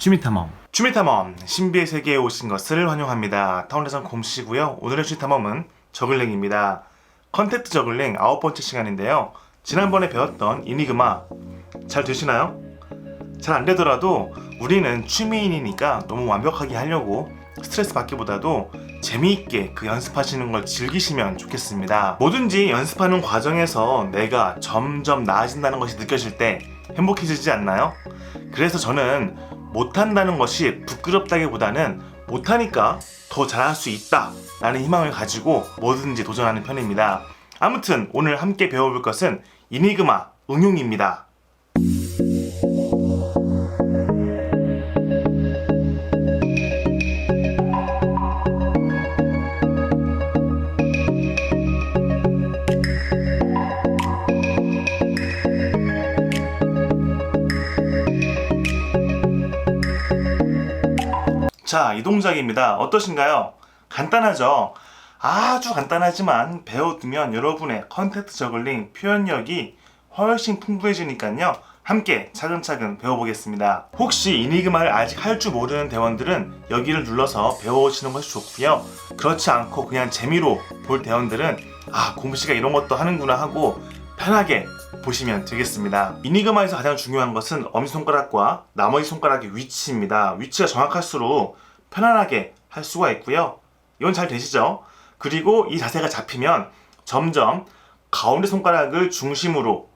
취미탐험 취미탐험 신비의 세계에 오신 것을 환영합니다. 타운에선 곰씨고요. 오늘의 취미탐험은 저글링입니다. 컨택트 저글링 아홉 번째 시간인데요. 지난번에 배웠던 이니그마 잘 되시나요? 잘 안 되더라도 우리는 취미인이니까 너무 완벽하게 하려고 스트레스 받기보다도 재미있게 그 연습하시는 걸 즐기시면 좋겠습니다. 뭐든지 연습하는 과정에서 내가 점점 나아진다는 것이 느껴질 때 행복해지지 않나요? 그래서 저는 못한다는 것이 부끄럽다기보다는 못하니까 더 잘할 수 있다 라는 희망을 가지고 뭐든지 도전하는 편입니다. 아무튼 오늘 함께 배워볼 것은 이니그마 응용입니다. 자, 이 동작입니다. 어떠신가요? 간단하죠? 아주 간단하지만 배워두면 여러분의 컨택트 저글링 표현력이 훨씬 풍부해지니까요. 함께 차근차근 배워보겠습니다. 혹시 이니그마를 아직 할 줄 모르는 대원들은 여기를 눌러서 배워오시는 것이 좋고요. 그렇지 않고 그냥 재미로 볼 대원들은 아, 곰씨가 이런 것도 하는구나 하고 편하게 보시면 되겠습니다. 이니그마에서 가장 중요한 것은 엄지손가락과 나머지 손가락의 위치입니다. 위치가 정확할수록 편안하게 할 수가 있고요. 이건 잘 되시죠? 그리고 이 자세가 잡히면 점점 가운데 손가락을 중심으로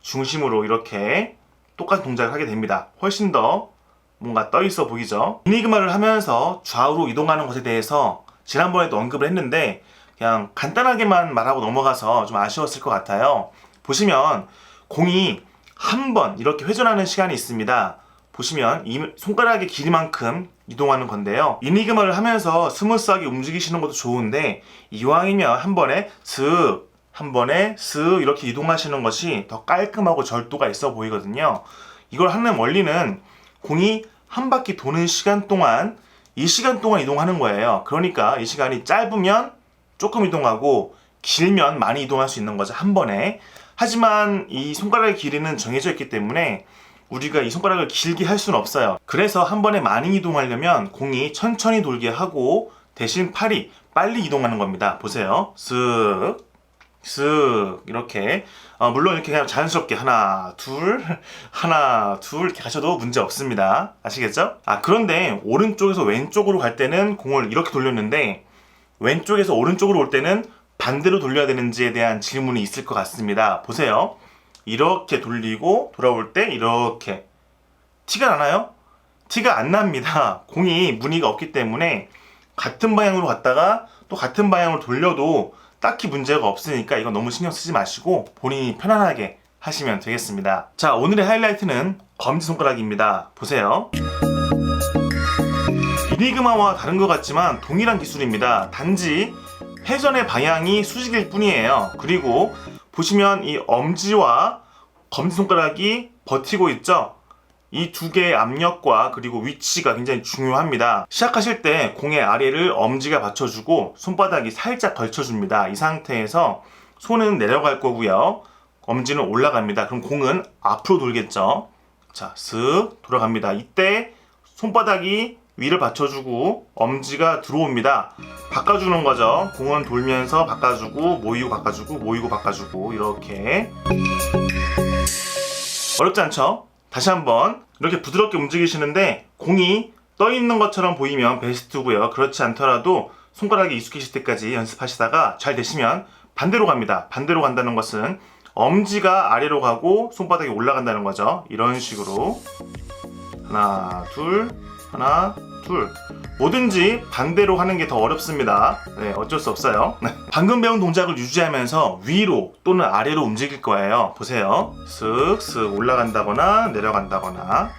중심으로 이렇게 똑같은 동작을 하게 됩니다. 훨씬 더 뭔가 떠 있어 보이죠? 이니그마를 하면서 좌우로 이동하는 것에 대해서 지난번에도 언급을 했는데 그냥 간단하게만 말하고 넘어가서 좀 아쉬웠을 것 같아요. 보시면 공이 한 번 이렇게 회전하는 시간이 있습니다. 보시면 이 손가락의 길이만큼 이동하는 건데요. 이니그마를 하면서 스무스하게 움직이시는 것도 좋은데 이왕이면 한 번에 슥, 한 번에 슥 이렇게 이동하시는 것이 더 깔끔하고 절도가 있어 보이거든요. 이걸 하는 원리는 공이 한 바퀴 도는 시간 동안 이 시간 동안 이동하는 거예요. 그러니까 이 시간이 짧으면 조금 이동하고 길면 많이 이동할 수 있는 거죠. 한 번에. 하지만 이 손가락의 길이는 정해져 있기 때문에 우리가 이 손가락을 길게 할 수는 없어요. 그래서 한 번에 많이 이동하려면 공이 천천히 돌게 하고 대신 팔이 빨리 이동하는 겁니다. 보세요. 쓱, 쓱 이렇게 어, 물론 이렇게 그냥 자연스럽게 하나 둘 하나 둘 이렇게 가셔도 문제 없습니다. 아시겠죠? 아 그런데 오른쪽에서 왼쪽으로 갈 때는 공을 이렇게 돌렸는데 왼쪽에서 오른쪽으로 올 때는 반대로 돌려야 되는지에 대한 질문이 있을 것 같습니다. 보세요. 이렇게 돌리고 돌아올 때 이렇게 티가 나나요? 티가 안 납니다. 공이 무늬가 없기 때문에 같은 방향으로 갔다가 또 같은 방향으로 돌려도 딱히 문제가 없으니까 이거 너무 신경 쓰지 마시고 본인이 편안하게 하시면 되겠습니다. 자, 오늘의 하이라이트는 검지손가락입니다. 보세요. 이니그마와 다른 것 같지만 동일한 기술입니다. 단지 회전의 방향이 수직일 뿐이에요. 그리고 보시면 이 엄지와 검지손가락이 버티고 있죠? 이 두 개의 압력과 그리고 위치가 굉장히 중요합니다. 시작하실 때 공의 아래를 엄지가 받쳐주고 손바닥이 살짝 걸쳐줍니다. 이 상태에서 손은 내려갈 거고요. 엄지는 올라갑니다. 그럼 공은 앞으로 돌겠죠? 자, 쓱 돌아갑니다. 이때 손바닥이 위를 받쳐주고 엄지가 들어옵니다. 바꿔주는 거죠. 공은 돌면서 바꿔주고 모이고 바꿔주고 모이고 바꿔주고 이렇게 어렵지 않죠? 다시 한번 이렇게 부드럽게 움직이시는데 공이 떠 있는 것처럼 보이면 베스트고요. 그렇지 않더라도 손가락이 익숙해질 때까지 연습하시다가 잘 되시면 반대로 갑니다. 반대로 간다는 것은 엄지가 아래로 가고 손바닥이 올라간다는 거죠. 이런 식으로 하나 둘 하나 둘 뭐든지 반대로 하는 게 더 어렵습니다. 네, 어쩔 수 없어요. 네. 방금 배운 동작을 유지하면서 위로 또는 아래로 움직일 거예요. 보세요. 쓱쓱 올라간다거나 내려간다거나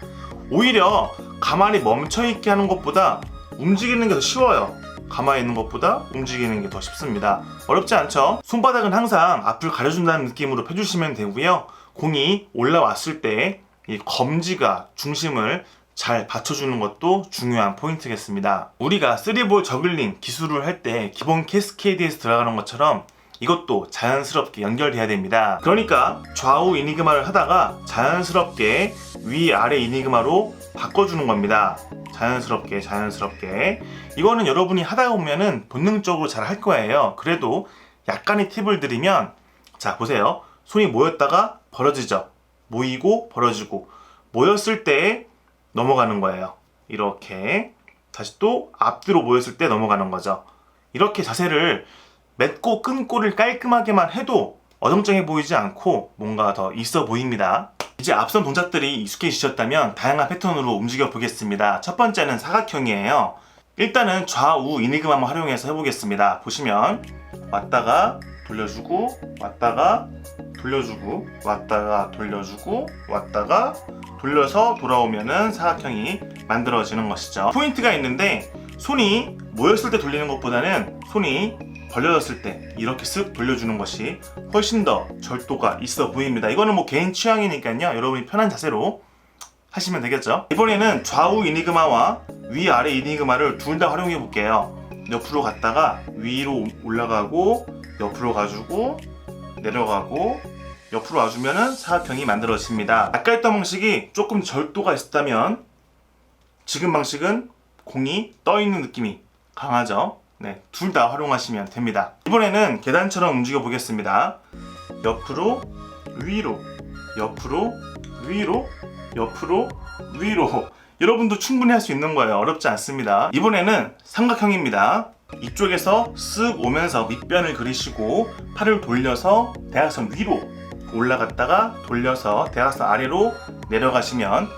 오히려 가만히 멈춰 있게 하는 것보다 움직이는 게 더 쉬워요. 가만히 있는 것보다 움직이는 게 더 쉽습니다. 어렵지 않죠? 손바닥은 항상 앞을 가려준다는 느낌으로 펴주시면 되고요. 공이 올라왔을 때 이 검지가 중심을 잘 받쳐주는 것도 중요한 포인트겠습니다. 우리가 3볼 저글링 기술을 할 때 기본 캐스케이드에서 들어가는 것처럼 이것도 자연스럽게 연결돼야 됩니다. 그러니까 좌우 이니그마를 하다가 자연스럽게 위 아래 이니그마로 바꿔주는 겁니다. 자연스럽게 자연스럽게 이거는 여러분이 하다 보면은 본능적으로 잘 할 거예요. 그래도 약간의 팁을 드리면 자 보세요. 손이 모였다가 벌어지죠. 모이고 벌어지고 모였을 때 넘어가는 거예요. 이렇게 다시 또 앞뒤로 모였을 때 넘어가는 거죠. 이렇게 자세를 맺고 끊고를 깔끔하게만 해도 어정쩡해 보이지 않고 뭔가 더 있어 보입니다. 이제 앞선 동작들이 익숙해지셨다면 다양한 패턴으로 움직여 보겠습니다. 첫 번째는 사각형이에요. 일단은 좌우 이니그마만 활용해서 해보겠습니다. 보시면 왔다가 돌려주고 왔다가 돌려주고 왔다가 돌려주고 왔다가 돌려서 돌아오면은 사각형이 만들어지는 것이죠. 포인트가 있는데 손이 모였을 때 돌리는 것보다는 손이 벌려졌을 때 이렇게 쓱 돌려주는 것이 훨씬 더 절도가 있어 보입니다. 이거는 뭐 개인 취향이니까요. 여러분이 편한 자세로 하시면 되겠죠. 이번에는 좌우 이니그마와 위아래 이니그마를 둘 다 활용해 볼게요. 옆으로 갔다가 위로 올라가고 옆으로 가주고 내려가고 옆으로 와주면은 사각형이 만들어집니다. 아까 했던 방식이 조금 절도가 있었다면 지금 방식은 공이 떠 있는 느낌이 강하죠. 네, 둘 다 활용하시면 됩니다. 이번에는 계단처럼 움직여 보겠습니다. 옆으로 위로 옆으로 위로 옆으로 위로 여러분도 충분히 할 수 있는 거예요. 어렵지 않습니다. 이번에는 삼각형입니다. 이쪽에서 쓱 오면서 밑변을 그리시고 팔을 돌려서 대각선 위로 올라갔다가 돌려서 대각선 아래로 내려가시면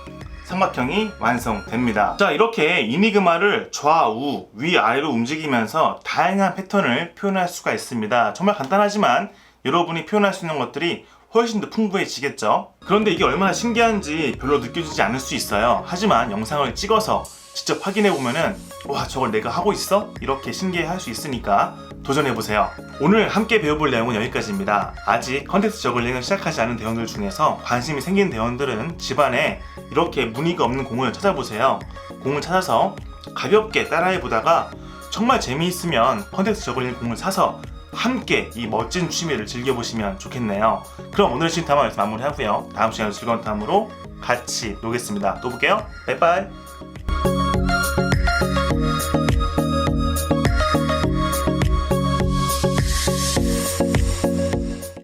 삼각형이 완성됩니다. 자, 이렇게 이니그마를 좌우, 위아래로 움직이면서 다양한 패턴을 표현할 수가 있습니다. 정말 간단하지만 여러분이 표현할 수 있는 것들이 훨씬 더 풍부해지겠죠? 그런데 이게 얼마나 신기한지 별로 느껴지지 않을 수 있어요. 하지만 영상을 찍어서 직접 확인해 보면은 와 저걸 내가 하고 있어? 이렇게 신기해 할 수 있으니까 도전해 보세요. 오늘 함께 배워볼 내용은 여기까지입니다. 아직 컨텍스트 저글링을 시작하지 않은 대원들 중에서 관심이 생긴 대원들은 집안에 이렇게 무늬가 없는 공을 찾아보세요. 공을 찾아서 가볍게 따라해 보다가 정말 재미있으면 컨텍스트 저글링 공을 사서 함께 이 멋진 취미를 즐겨보시면 좋겠네요. 그럼 오늘 신탐은 여기서 마무리하고요. 다음 시간에 즐거운 탐으로 같이 노겠습니다. 또 볼게요. 바이바이.